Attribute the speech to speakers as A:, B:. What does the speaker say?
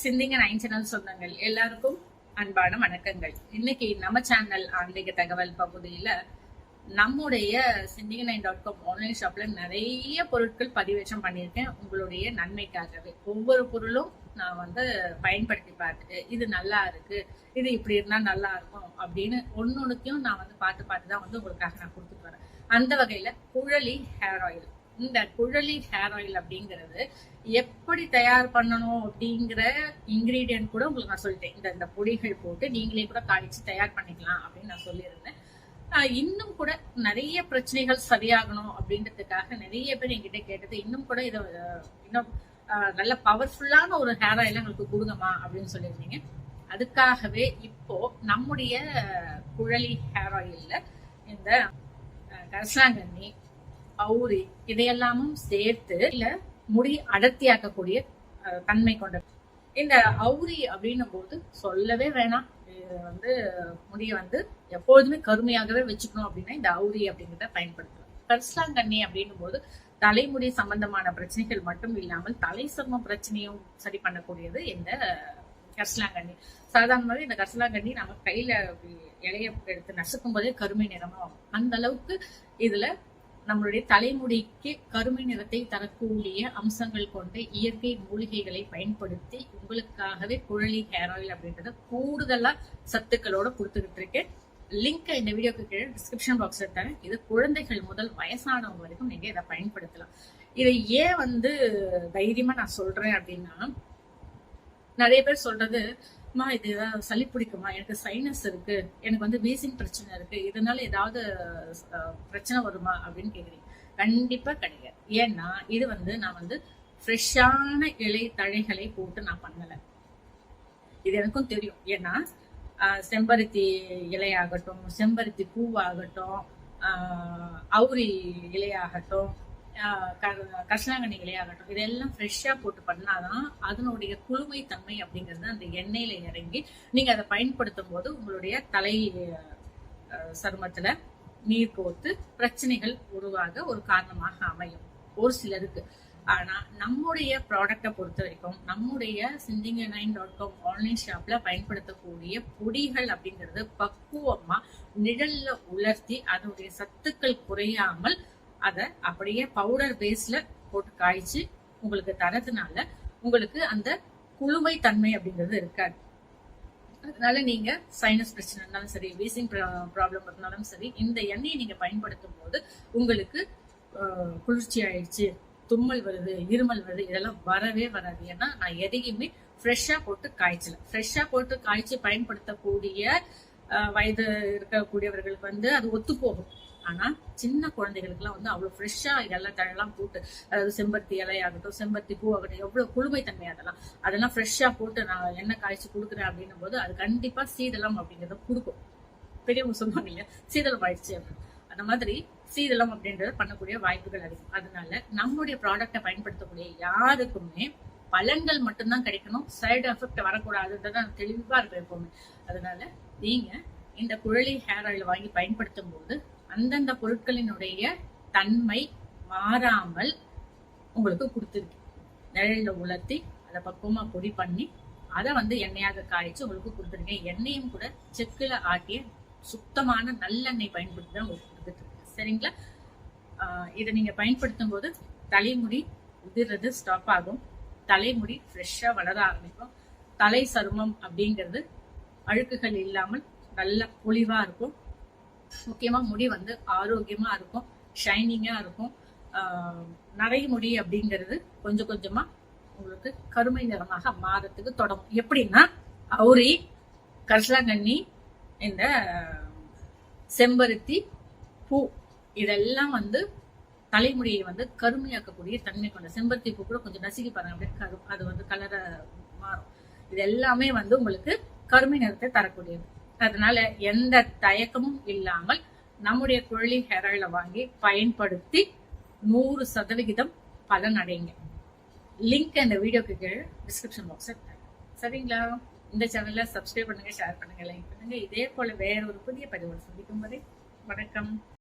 A: சிந்திங்க nine channel சொந்தங்கள். எல்லாருக்கும் அன்பான வணக்கங்கள். இன்னைக்கு நம்ம சேனல் ஆன்மீக தகவல் பகுதியில நம்முடைய சிந்திங்க நைன் டாட் காம் ஆன்லைன் ஷாப்ல நிறைய பொருட்கள் பதிவேற்றம் பண்ணியிருக்கேன். உங்களுடைய நன்மைக்காகவே. ஒவ்வொரு பொருளும் நான் வந்து பயன்படுத்தி பார்த்துட்டு இது நல்லா இருக்கு இது இப்படி இருந்தா நல்லா இருக்கும் அப்படின்னு ஒன்னொன்னுக்கும் நான் வந்து பார்த்து பார்த்து தான் வந்து உங்களுக்காக நான் கொடுத்துட்டு வரேன். அந்த வகையில குழலி ஹேர் ஆயில் இந்த குழலி ஹேர் ஆயில் அப்படிங்கிறது எப்படி தயார் பண்ணணும் அப்படிங்கிற இன்க்ரீடியன்ட் கூட உங்களுக்கு நான் சொல்லிட்டேன். இந்த இந்த பொடிகள் போட்டு நீங்களே கூட காய்ச்சி தயார் பண்ணிக்கலாம் அப்படின்னு நான் சொல்லியிருந்தேன். இன்னும் கூட நிறைய பிரச்சனைகள் சரியாகணும் அப்படின்றதுக்காக நிறைய பேர் என்கிட்ட கேட்டது இன்னும் கூட இதை இன்னும் நல்ல பவர்ஃபுல்லான ஒரு ஹேர் ஆயில் எங்களுக்கு கொடுங்கம்மா அப்படின்னு சொல்லியிருந்தீங்க. அதுக்காகவே இப்போ நம்முடைய குழலி ஹேர் ஆயில்ல இந்த கரசாங்கண்ணி அவுரி இதையெல்லாமும் சேர்த்து இல்ல முடி அடர்த்தியாக்கக்கூடிய தன்மை கொண்டது இந்த அவுரி அப்படின்னும் போது சொல்லவே வேணாம். இது வந்து முடியை வந்து எப்பொழுதுமே கருமையாகவே வச்சுக்கணும் அப்படின்னா இந்த அவுரி அப்படிங்கிறத பயன்படுத்தலாம். கரிசலாங்கண்ணி அப்படின்னும் போது தலைமுடி சம்பந்தமான பிரச்சனைகள் மட்டும் இல்லாமல் தலை சர்ம பிரச்சனையும் சரி பண்ணக்கூடியது இந்த கரிசலாங்கண்ணி. சாதாரணமாகவே இந்த கரிசலாங்கண்ணி நம்ம கையில அப்படி இலைய எடுத்து நசுக்கும் போதே கருமை நிறமா ஆகும் அந்த அளவுக்கு இதுல நம்மளுடைய தலைமுடிக்கு கருமை நிறத்தை தரக்கூடிய அம்சங்கள் கொண்ட இயற்கை மூலிகைகளை பயன்படுத்தி உங்களுக்காகவே குழலி ஹேர் ஆயில் அப்படின்றத கூடுதலா சத்துக்களோட கொடுத்துக்கிட்டு இருக்கேன். லிங்க் இந்த வீடியோக்கு கீழே டிஸ்கிரிப்ஷன் பாக்ஸ்ல தரேன். இது குழந்தைகள் முதல் வயசானவங்க வரைக்கும் நீங்க இதை பயன்படுத்தலாம். இதை ஏன் வந்து தைரியமா நான் சொல்றேன் அப்படின்னா நிறைய பேர் சொல்றது மா இது சளி பிடிக்குமா? எனக்கு சைனஸ் இருக்கு. எனக்கு வந்து வீசிங் பிரச்சனை இருக்கு. இதனால ஏதாவது பிரச்சனை வருமா? அப்படின்னு கேக்குறீங்க. கண்டிப்பா கிடையாது. ஏன்னா இது வந்து நான் வந்து ஃப்ரெஷ்ஷான இலை தழைகளை போட்டு நான் பண்ணல. இது எனக்கும் தெரியும். ஏன்னா ஆஹ், செம்பருத்தி இலையாகட்டும் செம்பருத்தி பூவாகட்டும் ஆஹ், அவுரி இலையாகட்டும் ஆஹ், க- இலையாகட்டும் இதெல்லாம் ஃப்ரெஷ்ஷாக போட்டு பண்ணாதான் அதனுடைய குழுமை தன்மை அப்படிங்கிறது அந்த எண்ணெயில இறங்கி நீங்க அதை பயன்படுத்தும் போது உங்களுடைய தலை ஆஹ், சருமத்துல நீர் கோர்த்து பிரச்சனைகள் உருவாக ஒரு காரணமாக அமையும். ஒரு சிலருக்கு. ஆனா நம்முடைய ப்ராடக்டை பொறுத்த வரைக்கும் நம்முடைய சிந்திங்க நைன் டாட் காம் ஆன்லைன் ஷாப்ல பயன்படுத்தக்கூடிய பொடிகள் அப்படிங்கிறது பக்குவமா நிழல்ல உலர்த்தி அதனுடைய சத்துக்கள் குறையாமல் அதை அப்படியே பவுடர் பேஸ்ல போட்டு காய்ச்சி உங்களுக்கு தரதுனால உங்களுக்கு அந்த குளுமை தன்மை அப்படிங்கிறது இருக்காது. அதனால நீங்க சைனஸ் பிரச்சனை இருந்தாலும் சரி வீசிங் ப்ராப்ளம் இருந்தாலும் சரி இந்த எண்ணெயை நீங்க பயன்படுத்தும் போது உங்களுக்கு குளிர்ச்சி ஆயிடுச்சு தும்மல் வருது இருமல் வருது இதெல்லாம் வரவே வராது. ஏன்னா நான் எதையுமே ஃப்ரெஷ்ஷா போட்டு காய்ச்சல. ஃப்ரெஷ்ஷா போட்டு காய்ச்சி பயன்படுத்தக்கூடிய வயது இருக்கக்கூடியவர்களுக்கு வந்து அது ஒத்து போகும் ஆனா சின்ன குழந்தைகளுக்குலாம் வந்து அவ்வளவு ஃப்ரெஷ்ஷா இதெல்லாம் தழலாம் போட்டு அதாவது செம்பருத்தி இலையாகட்டும் செம்பருத்தி பூ ஆகட்டும் எவ்வளவு குழுமை தன்மை அதெல்லாம். அதெல்லாம் ஃப்ரெஷ்ஷா போட்டு நான் எண்ணெய் காய்ச்சி கொடுக்குறேன் அப்படின்னும் போது அது கண்டிப்பா சீதளம் அப்படிங்கறத கொடுக்கும். பெரியவங்க சொல்லுவாங்க இல்லையா? சீதளம் ஆயிடுச்சு அப்படின்னு. அந்த மாதிரி சீதளம் அப்படின்றத பண்ணக்கூடிய வாய்ப்புகள் அதிகம். அதனால நம்முடைய ப்ராடக்டை பயன்படுத்தக்கூடிய யாருக்குமே பலன்கள் மட்டும்தான் கிடைக்கணும். சைடு எஃபெக்ட் வரக்கூடாதுன்றத நான் தெளிவா இருப்பேன் எப்பவுமே. அதனால நீங்க இந்த குழலி ஹேர் ஆயில் வாங்கி பயன்படுத்தும் போது அந்தந்த பொருட்களினுடைய தன்மை மாறாமல் உங்களுக்கு கொடுத்துருக்கு. நிழல்ல உலர்த்தி அதை பக்குவமா பொடி பண்ணி அதை வந்து எண்ணெயாக காய்ச்சி உங்களுக்கு கொடுத்துருக்கேன். எண்ணெயும் கூட செக்குல ஆட்டிய சுத்தமான நல்லெண்ணெய் பயன்படுத்தி தான் உங்களுக்கு கொடுத்துட்டு சரிங்களா? ஆஹ் இதை நீங்க பயன்படுத்தும் போது தலைமுடி உதிர்றது ஸ்டாப் ஆகும். தலைமுடி ஃப்ரெஷ்ஷாக வளர ஆரம்பிக்கும். தலை சருமம் அப்படிங்கிறது அழுக்குகள் இல்லாமல் நல்ல பொலிவாக இருக்கும். முக்கியமாக முடி வந்து ஆரோக்கியமாக இருக்கும் ஷைனிங்காக இருக்கும். ஆஹ் நரை முடி அப்படிங்கிறது கொஞ்சம் கொஞ்சமாக உங்களுக்கு கருமை நிறமாக மாறத்துக்கு தொடங்கும். எப்படின்னா அவுரி கரிசலாங்கண்ணி இந்த செம்பருத்தி பூ இதெல்லாம் வந்து தலைமுடியை வந்து கருமையாக்கக்கூடிய தன்மை கொண்ட செம்பருத்தி பூ கூட கொஞ்சம் நசுக்கி பாருங்க அப்படியே கரு அது வந்து கலரை மாறும். இது எல்லாமே வந்து உங்களுக்கு கருமை நிறத்தை தரக்கூடியது. அதனால எந்த தயக்கமும் இல்லாமல் நம்முடைய குழலி ஹேர் ஆயில வாங்கி பயன்படுத்தி நூறு சதவிகிதம் பலன் அடைங்க. லிங்க் அந்த வீடியோக்கு கீழே டிஸ்கிரிப்ஷன் பாக்ஸில் சரிங்களா? இந்த சேனல்ல சப்ஸ்கிரைப் பண்ணுங்க ஷேர் பண்ணுங்க லைக் பண்ணுங்க. இதே போல வேற ஒரு புதிய பதிவோடு சந்திக்கும் வரை வணக்கம்.